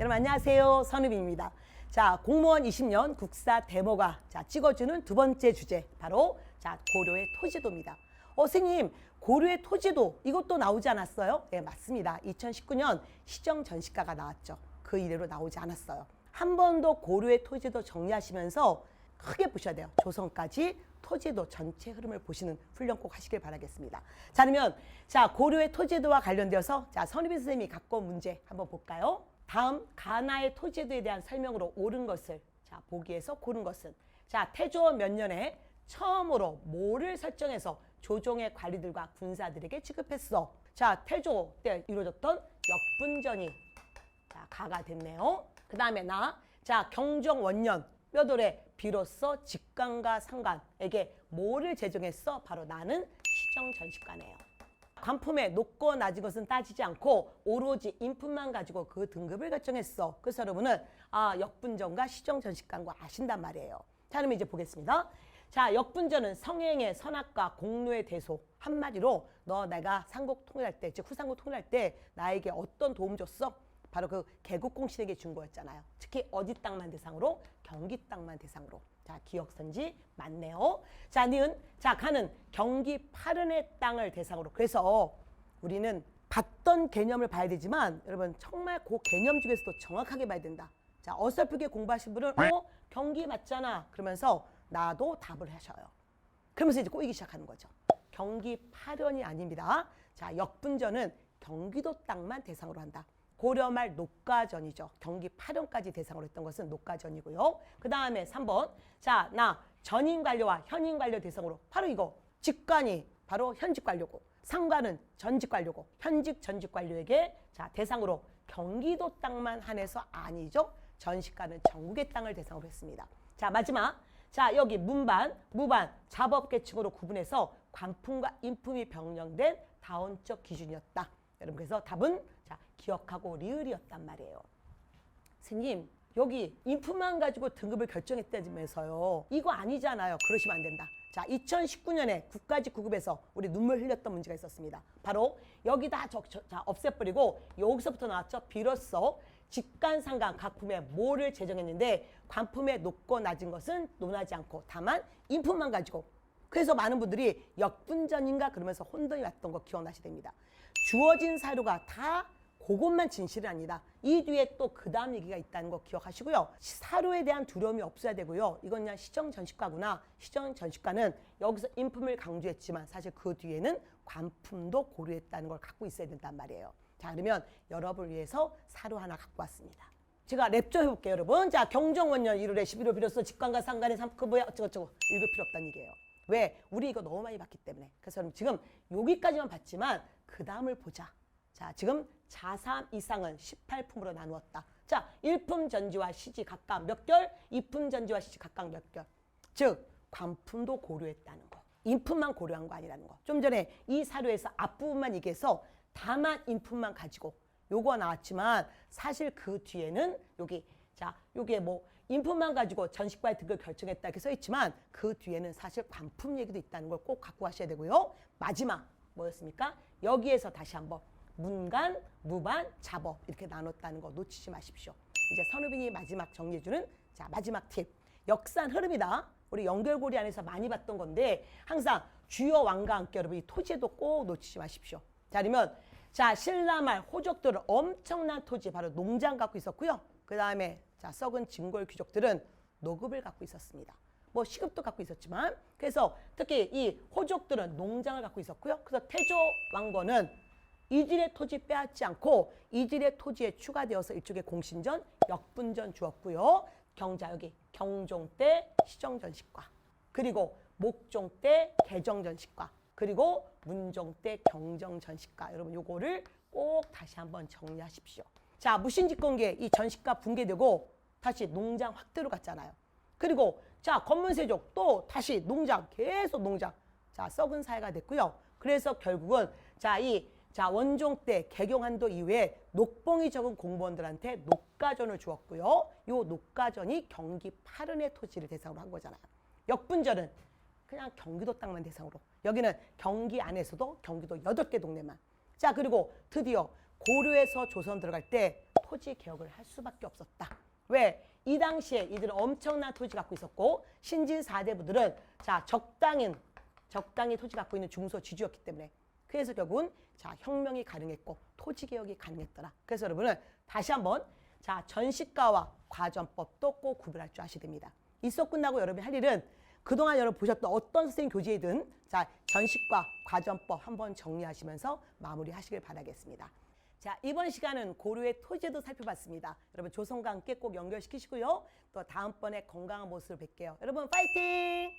여러분 안녕하세요. 선우빈입니다. 자, 공무원 20년 국사 데모가 자, 찍어주는 두 번째 주제 바로 자, 고려의 토지도입니다. 어, 선생님, 고려의 토지도 이것도 나오지 않았어요? 네, 맞습니다. 2019년 시정 전시가가 나왔죠. 그 이래로 나오지 않았어요. 한 번 더 고려의 토지도 정리하시면서 크게 보셔야 돼요. 조선까지 토지도 전체 흐름을 보시는 훈련 꼭 하시길 바라겠습니다. 자, 그러면 자, 고려의 토지도와 관련되어서 자, 선희빈 선생님이 갖고 온 문제 한번 볼까요? 다음 가나의 토지도에 대한 설명으로 옳은 것을 자, 보기에서 고른 것은 자, 태조 몇 년에 처음으로 뭐를 설정해서 조종의 관리들과 군사들에게 지급했어. 자, 태조 때 이루어졌던 역분전이 자, 가가 됐네요. 그 다음에 나, 자, 경정 원년, 뼈돌에 비로소 직관과 상관에게 뭐를 제정했어? 바로 나는 시정 전식관이에요. 관품의 높고 낮은 것은 따지지 않고 오로지 인품만 가지고 그 등급을 결정했어. 그래서 여러분은 아, 역분전과 시정전식관과 아신단 말이에요. 자, 그럼 이제 보겠습니다. 자, 역분전은 성행의 선악과 공로의 대소. 한마디로 너 내가 삼국 통일할 때, 즉 후삼국 통일할 때 나에게 어떤 도움 줬어? 바로 그 개국 공신에게 준 거였잖아요. 특히 어디 땅만 대상으로? 경기 땅만 대상으로. 자, 기억선지 맞네요. 자, 니은, 자, 가는 경기 파른의 땅을 대상으로. 그래서 우리는 봤던 개념을 봐야 되지만 여러분 정말 그 개념 중에서도 정확하게 봐야 된다. 자, 어설프게 공부하신 분은 어, 경기 맞잖아. 그러면서 나도 답을 하셔요. 그러면서 이제 꼬이기 시작하는 거죠. 경기 파련이 아닙니다. 자, 역분전은 경기도 땅만 대상으로 한다. 고려 말 녹가전이죠. 경기 파련까지 대상으로 했던 것은 녹가전이고요. 그 다음에 3번. 자, 나 전임 관료와 현임 관료 대상으로 바로 이거. 직관이 바로 현직 관료고 상관은 전직 관료고 현직 전직 관료에게 자, 대상으로 경기도 땅만 한해서 아니죠. 전시가는 전국의 땅을 대상으로 했습니다. 자, 마지막. 자, 여기 문반, 무반, 자법계층으로 구분해서 관품과 인품이 병령된 다원적 기준이었다. 여러분 그래서 답은 자 기억하고 리을이었단 말이에요. 스님 여기 인품만 가지고 등급을 결정했다면서요. 이거 아니잖아요. 그러시면 안 된다. 자 2019년에 국가직 구급에서 우리 눈물 흘렸던 문제가 있었습니다. 바로 여기다 저, 저, 자 없애버리고 여기서부터 나왔죠. 비로소 직관상관 각품에 뭐를 제정했는데 관품의 높고 낮은 것은 논하지 않고 다만 인품만 가지고 그래서 많은 분들이 역분전인가 그러면서 혼돈이 왔던 거 기억나시야 됩니다. 주어진 사료가 다 그것만 진실이 아니다. 이 뒤에 또 그 다음 얘기가 있다는 거 기억하시고요. 사료에 대한 두려움이 없어야 되고요. 이건 그냥 시정 전식과구나. 시정 전식과는 여기서 인품을 강조했지만 사실 그 뒤에는 관품도 고려했다는 걸 갖고 있어야 된단 말이에요. 자 그러면 여러분을 위해서 사료 하나 갖고 왔습니다. 제가 랩좀 해볼게요 여러분. 자 경정원년 1월에 11월 비로소 직관과 상관의 삼급부에 어쩌고저쩌고 읽을 필요 없다는 얘기예요. 왜? 우리 이거 너무 많이 봤기 때문에. 그래서 여러분 지금 여기까지만 봤지만 그 다음을 보자. 자, 지금 자삼 이상은 18품으로 나누었다. 자, 1품 전지와 시지 각각 몇 결? 2품 전지와 시지 각각 몇 결? 즉, 관품도 고려했다는 거. 인품만 고려한 거 아니라는 거. 좀 전에 이 사료에서 앞부분만 얘기해서 다만 인품만 가지고 요거 나왔지만 사실 그 뒤에는 여기 자, 요게 뭐 인품만 가지고 전식과의 득을 결정했다 이렇게 써 있지만 그 뒤에는 사실 관품 얘기도 있다는 걸 꼭 갖고 가셔야 되고요. 마지막 뭐였습니까? 여기에서 다시 한번 문간, 무반, 잡업 이렇게 나눴다는 거 놓치지 마십시오. 이제 선우빈이 마지막 정리해주는 자 마지막 팁. 역산 흐름이다. 우리 연결고리 안에서 많이 봤던 건데 항상 주요 왕과 함께 여러분 이 토지도 꼭 놓치지 마십시오. 자 그러면 자 신라말 호족들은 엄청난 토지 바로 농장 갖고 있었고요. 그 다음에 자 썩은 진골 귀족들은 노급을 갖고 있었습니다. 뭐 시급도 갖고 있었지만 그래서 특히 이 호족들은 농장을 갖고 있었고요. 그래서 태조 왕건은 이들의 토지 빼앗지 않고 이들의 토지에 추가되어서 일종의 공신전, 역분전 주었고요. 경자 여기 경종 때 시정전식과 그리고 목종 때 개정전식과 그리고 문종 때 경정전식과 여러분 요거를 꼭 다시 한번 정리하십시오. 자 무신집권계 이 전식과 붕괴되고 다시 농장 확대로 갔잖아요. 그리고 자 건문세족 또 다시 농장 계속 농장 자 썩은 사회가 됐고요. 그래서 결국은 자이 자 원종 때 개경한도 이후에 녹봉이 적은 공무원들한테 녹가전을 주었고요. 요 녹가전이 경기 파른의 토지를 대상으로 한 거잖아요. 역분전은 그냥 경기도 땅만 대상으로 여기는 경기 안에서도 경기도 여덟 개 동네만 자 그리고 드디어 고려에서 조선 들어갈 때 토지 개혁을 할 수밖에 없었다. 왜? 이 당시에 이들은 엄청난 토지 갖고 있었고 신진 사대부들은 자 적당인 적당히 토지 갖고 있는 중소 지주였기 때문에 그래서 결국은 자 혁명이 가능했고 토지 개혁이 가능했더라. 그래서 여러분은 다시 한번 자 전시가와 과전법도 꼭 구별할 줄 아셔야 됩니다. 이 수업 끝나고 여러분이 할 일은 그동안 여러분 보셨던 어떤 선생님 교재이든 자 전식과 과전법 한번 정리하시면서 마무리하시길 바라겠습니다. 자 이번 시간은 고려의 토지도 살펴봤습니다. 여러분 조선과 함께 꼭 연결시키시고요. 또 다음번에 건강한 모습을 뵐게요. 여러분 파이팅!